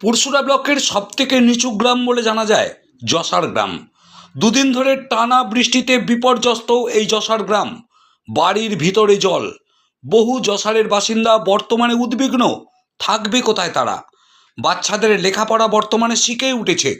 পুরসুরা ব্লকের সবথেকে নিচু গ্রাম বলে জানা যায়, যশার গ্রাম। দুদিন ধরে টানা বৃষ্টিতে বিপর্যস্ত এই যশার গ্রাম। বাড়ির ভিতরে জল। বহু যশারের বাসিন্দা বর্তমানে উদ্বিগ্ন, থাকবে কোথায় তারা? বাচ্চাদের লেখাপড়া বর্তমানে শিখে উঠেছে,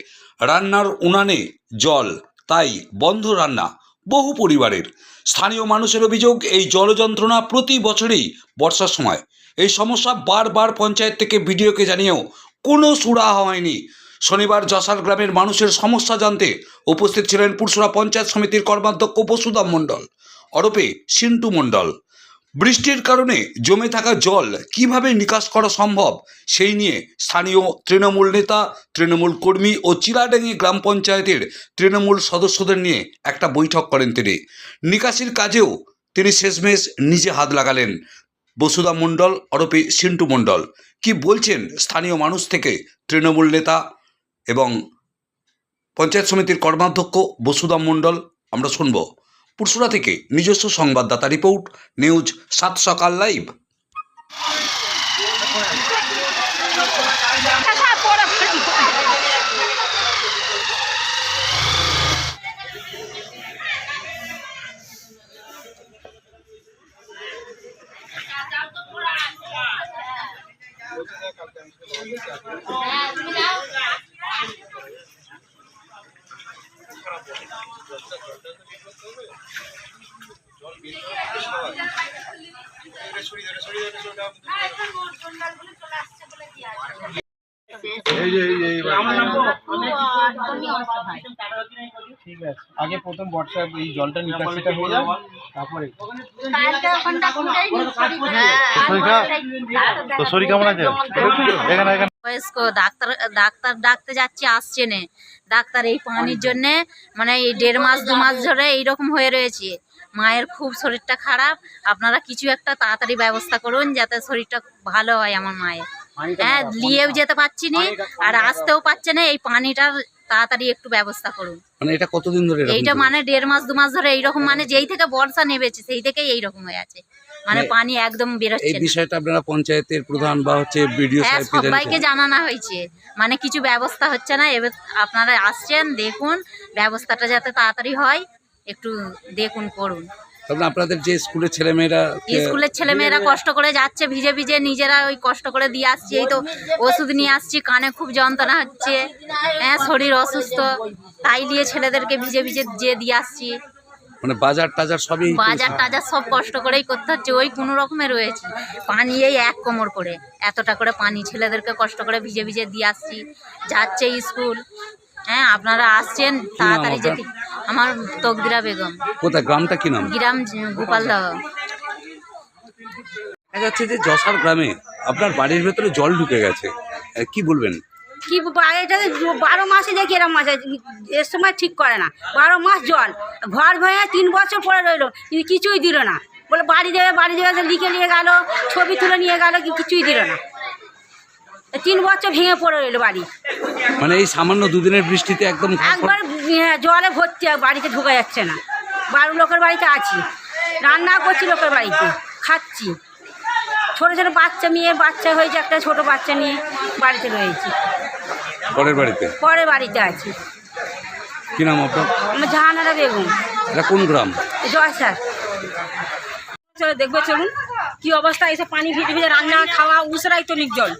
রান্নার উনানে জল, তাই বন্ধ রান্না বহু পরিবারের। স্থানীয় মানুষের অভিযোগ, এই জল যন্ত্রণা প্রতি বছরেই বর্ষার সময়। এই সমস্যা বারবার পঞ্চায়েত থেকে বিডিওকে জানিয়েও কোনো সুরাহা হয়নি। শনিবার যশার গ্রামের মানুষের সমস্যা জানতে উপস্থিত ছিলেন পুরসুরা পঞ্চায়েত সমিতির কর্মাধ্যক্ষ বসুদাম মণ্ডল, অরপে সিন্টু মণ্ডল। বৃষ্টির কারণে জমে থাকা জল কীভাবে নিকাশ করা সম্ভব সেই নিয়ে স্থানীয় তৃণমূল নেতা, তৃণমূল কর্মী ও চিলাডাঙ্গি গ্রাম পঞ্চায়েতের তৃণমূল সদস্যদের নিয়ে একটা বৈঠক করেন তিনি। নিকাশির কাজেও তিনি শেষমেশ নিজে হাত লাগালেন। বসুধা মণ্ডল, অরূপে সিন্টু মণ্ডল। কি বলছেন স্থানীয় মানুষ থেকে তৃণমূল নেতা এবং পঞ্চায়েত সমিতির কর্মাধ্যক্ষ বসুধা মণ্ডল? আমরা শুনব। পুরসুরা থেকে নিজস্ব সংবাদদাতা রিপোর্ট, নিউজ সাত সকাল লাইভ। এই যে এই যে ঠিক আছে। আগে প্রথম বর্ষা এই জলটা নিকাশিটা হয়ে যাক তারপরে তো শরীর কেমন আছে? এখানে এখানে। বয়স্ক ডাক্তার ডাক্তার ডাকতে যাচ্ছি আসছে না। ডাক্তার এই পানির জন্যে মানে এই দেড় মাস দু মাস ধরে এইরকম হয়ে রয়েছে। মায়ের খুব শরীরটা খারাপ। আপনারা কিছু একটা তাড়াতাড়ি ব্যবস্থা করুন যাতে শরীরটা ভালো হয় আমার মায়ের। হ্যাঁ নিয়েও যেতে পারছি না আর আসতেও পারছে না এই পানিটার তাড়াতাড়ি একটু ব্যবস্থা করুন। মানে এটা কতদিন ধরে এইটা মানে দেড় মাস দু মাস ধরে এইরকম মানে যেই থেকে বর্ষা নেমেছে সেই থেকেই এইরকম হয়ে আছে। মানে মানে পানি একদম এই বেরোচ্ছে না। বিষয়টা আপনারা পঞ্চায়েতের প্রধান বা হচ্ছে বিডিও হ্যাঁ সবাইকে জানানো হয়েছে। মানে কিছু ব্যবস্থা হচ্ছে না। এবার আপনারা আসছেন দেখুন ব্যবস্থাটা যাতে তাড়াতাড়ি হয় একটু দেখুন করুন। তারপরে আপনাদের যে স্কুলের ছেলেমেয়েরা স্কুলের ছেলেমেয়েরা কষ্ট করে যাচ্ছে ভিজে ভিজে নিজেরা ওই কষ্ট করে দিয়ে আসছি এই তো ওষুধ নিয়ে আসছি কানে খুব যন্ত্রণা হচ্ছে হ্যাঁ শরীর অসুস্থ তাই দিয়ে ছেলেদেরকে ভিজে ভিজে যে দিয়ে আসছি। মানে বাজার টাজার সবই বাজার টাজার সব কষ্ট করেই করতে হচ্ছে ওই কোনো রকমে রয়েছে পানি এই এক কোমর করে এতটা করে পানি ছেলেদেরকে কষ্ট করে ভিজে ভিজে দিয়ে আসছি যাচ্ছে স্কুল। হ্যাঁ আপনারা আসছেন তাড়াতাড়ি? যেতে। আমার তকদিরা বেগম। কোথায় গ্রামটা কি নাম? গ্রাম গোপাল দাওয়া দেখা যাচ্ছে যে যশার গ্রামে আপনার বাড়ির ভেতরে জল ঢুকে গেছে। কি বলবেন? কি এটা বারো মাসে দেখি এরকম মাসে এর সময় ঠিক করে না। বারো মাস জল ঘর ভেঙে তিন বছর পরে রইল কিন্তু কিছুই দিল না। বলে বাড়ি দেবে বাড়ি দেবে লিখে নিয়ে গেল ছবি তুলে নিয়ে গেল কিছুই দিল না। তিন বছর ভেঙে পড়ে রইল বাড়ি। মানে এই সামান্য দুদিনের বৃষ্টিতে একদম একবার হ্যাঁ, জলে ভর্তি বাড়িতে ঢোকা যাচ্ছে না। বারো লোকের বাড়িতে আছি। রান্না করছি লোকের বাড়িতে খাচ্ছি। ছোটো ছোটো বাচ্চা মেয়ে বাচ্চা হয়েছে একটা ছোট বাচ্চা নিয়ে বাড়িতে রয়েছি। পরের বাড়িতে? পরের বাড়িতে আছি। কি নাম আপনার? আমার জাহানারা বেগম। এটা কোন গ্রাম? জয় স্যার চলো দেখবে চলুন। কি অবস্থা? এসে পানি ভিজে ভিজে রান্না খাওয়া উসরাই তো জল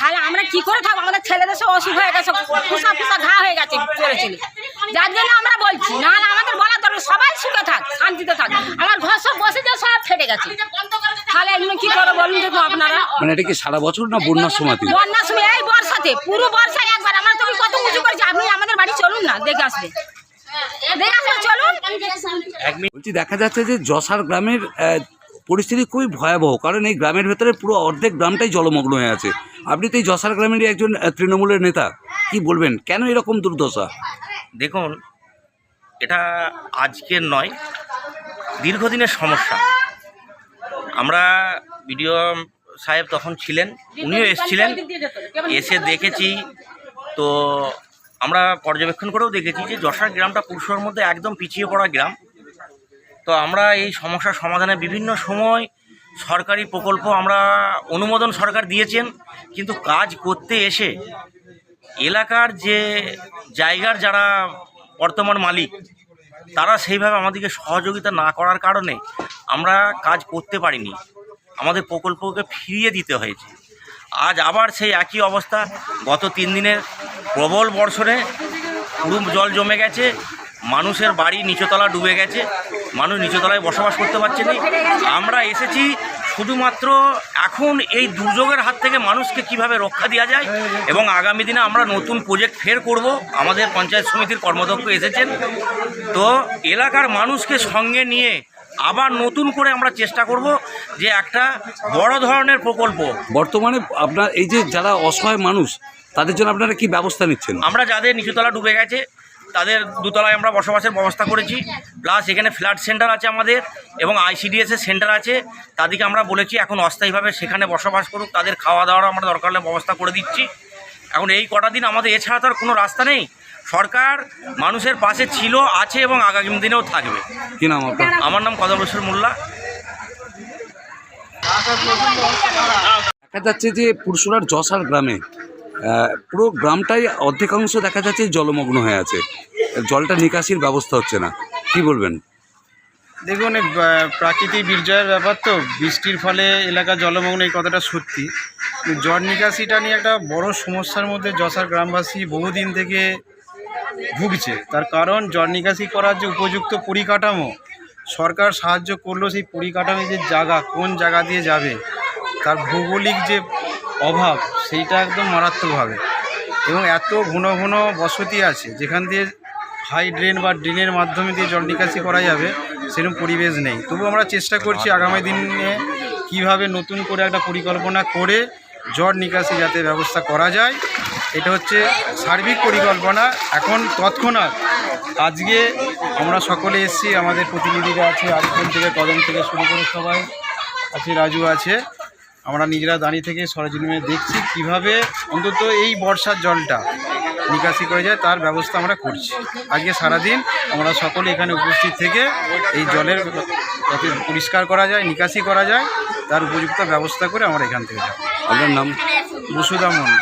তাহলে আমরা কি করে থাকব আমাদের ছেলেদের সব অসুখ হয়ে গেছে ফুসা ফুসা ঘা হয়ে গেছে চলে যার জন্য আমরা বলছি না না আমাদের বলা দরকার সবাই সুখে থাক শান্তিতে থাক। আমার ঘর সব বসে যে সব ফেটে গেছে। তাহলে এগুলো কি করে বলুন দেখুন আপনারা? মানে এটা কি সারা বছর না বন্যার সময়তে বন্যার সময় এই বর্ষাতে পুরো বর্ষায় একবার। আমরা তুমি কত উঁচু করেছি আপনি আমাদের বাড়ি চলুন না দেখে আসবে। দেখে চলুন। দেখা যাচ্ছে যে যশার গ্রামের পরিস্থিতি খুবই ভয়াবহ। কারণ এই গ্রামের ভেতরে পুরো অর্ধেক গ্রামটাই জলমগ্ন হয়ে আছে। আপনি তো এই যশার গ্রামেরই একজন তৃণমূলের নেতা। কি বলবেন? কেন এরকম দুর্দশা? দেখুন, এটা আজকের নয়, দীর্ঘদিনের সমস্যা। আমরা বিডিও সাহেব তখন ছিলেন, উনিও এসছিলেন, এসে দেখেছি। তো আমরা পর্যবেক্ষণ করেও দেখেছি যে যশার গ্রামটা পুরুষের মধ্যে একদম পিছিয়ে পড়া গ্রাম। তো আমরা এই সমস্যার সমাধানে বিভিন্ন সময় সরকারি প্রকল্প আমরা অনুমোদন সরকার দিয়েছেন, কিন্তু কাজ করতে এসে এলাকার যে জায়গার যারা বর্তমান মালিক, তারা সেইভাবে আমাদেরকে সহযোগিতা না করার কারণে আমরা কাজ করতে পারিনি। আমাদের প্রকল্পকে ফিরিয়ে দিতে হয়েছে। আজ আবার সেই একই অবস্থা, গত তিন দিনের প্রবল বর্ষণে পুরো জল জমে গেছে, মানুষের বাড়ি নিচতলা ডুবে গেছে মানুষ নিচতলায় বসবাস করতে পারছে না আমরা এসেছি শুধুমাত্র এখন এই দুর্যোগের হাত থেকে মানুষকে কীভাবে রক্ষা দেওয়া যায় এবং আগামী দিনে আমরা নতুন প্রজেক্ট ফের করব আমাদের পঞ্চায়েত সমিতির কর্মদক্ষ এসেছেন। তো এলাকার মানুষকে সঙ্গে নিয়ে আবার নতুন করে আমরা চেষ্টা করব যে একটা বড় ধরনের প্রকল্প। বর্তমানে আপনার এই যে যারা অসহায় মানুষ তাদের জন্য আপনারা কি ব্যবস্থা নিচ্ছেন? আমরা যাদের নিচুতলা ডুবে গেছে তাদের দুতলায় আমরা বসবাসের ব্যবস্থা করেছি। প্লাস এখানে ফ্ল্যাট সেন্টার আছে আমাদের এবং আইসিডিএস এর সেন্টার আছে। তাদেরকে আমরা বলেছি এখন অস্থায়ীভাবে সেখানে বসবাস করুক। তাদের খাওয়া দাওয়ার আমরা দরকার হলে ব্যবস্থা করে দিচ্ছি। এখন এই কটা দিন আমাদের এছাড়া তো আর কোনো রাস্তা নেই। সরকার মানুষের পাশে ছিল আছে এবং আগামী দিনেও থাকবে। কি নাম আমার নাম কদমেশ্বর মোল্লা। দেখা যাচ্ছে যে পুরসুরার যশার গ্রামে পুরো গ্রামটাই অর্ধেকাংশ দেখা যাচ্ছে জলমগ্ন হয়ে আছে। জলটা নিকাশির ব্যবস্থা হচ্ছে না। কি বলবেন? দেখুন প্রাকৃতিক বিপর্যয়ের ব্যাপার তো, বৃষ্টির ফলে এলাকা জলমগ্ন, এই কথাটা সত্যি। জল নিকাশিটা নিয়ে একটা বড় সমস্যার মধ্যে যশার গ্রামবাসী বহুদিন থেকে ভুগছে। তার কারণ, জল নিকাশি করার যে উপযুক্ত পরিকাঠামো, সরকার সাহায্য করল সেই পরিকাঠামো যে জায়গা, কোন জায়গা দিয়ে যাবে, তার ভৌগোলিক যে অভাব, সেইটা একদম মারাত্মকভাবে। এবং এত ঘন ঘন বসতি আছে, যেখান দিয়ে হাই ড্রেন বা ড্রেনের মাধ্যমে দিয়ে জল নিকাশি করা যাবে, সেরকম পরিবেশ নেই। তবু আমরা চেষ্টা করছি আগামী দিনে কীভাবে নতুন করে একটা পরিকল্পনা করে জল নিকাশি যাতে ব্যবস্থা করা যায়। এটা হচ্ছে সার্বিক পরিকল্পনা। এখন তৎক্ষণাৎ আজকে আমরা সকলে এসেছি, আমাদের প্রতিনিধিরা আছে, আরিফুল থেকে, কদম থেকে শুরু করে সবাই আছে, রাজু আছে। আমরা নিজেরা দাঁড়িয়ে থেকে সরজমিনে দেখছি কীভাবে অন্তত এই বর্ষার জলটা নিকাশি করে যায় তার ব্যবস্থা আমরা করছি। আজকে সারাদিন আমরা সকলে এখানে উপস্থিত থেকে এই জলের যাতে পরিষ্কার করা যায় নিকাশি করা যায় তার উপযুক্ত ব্যবস্থা করে আমরা এখান থেকে যাব। আপনার নাম? বসুদা মন্ডল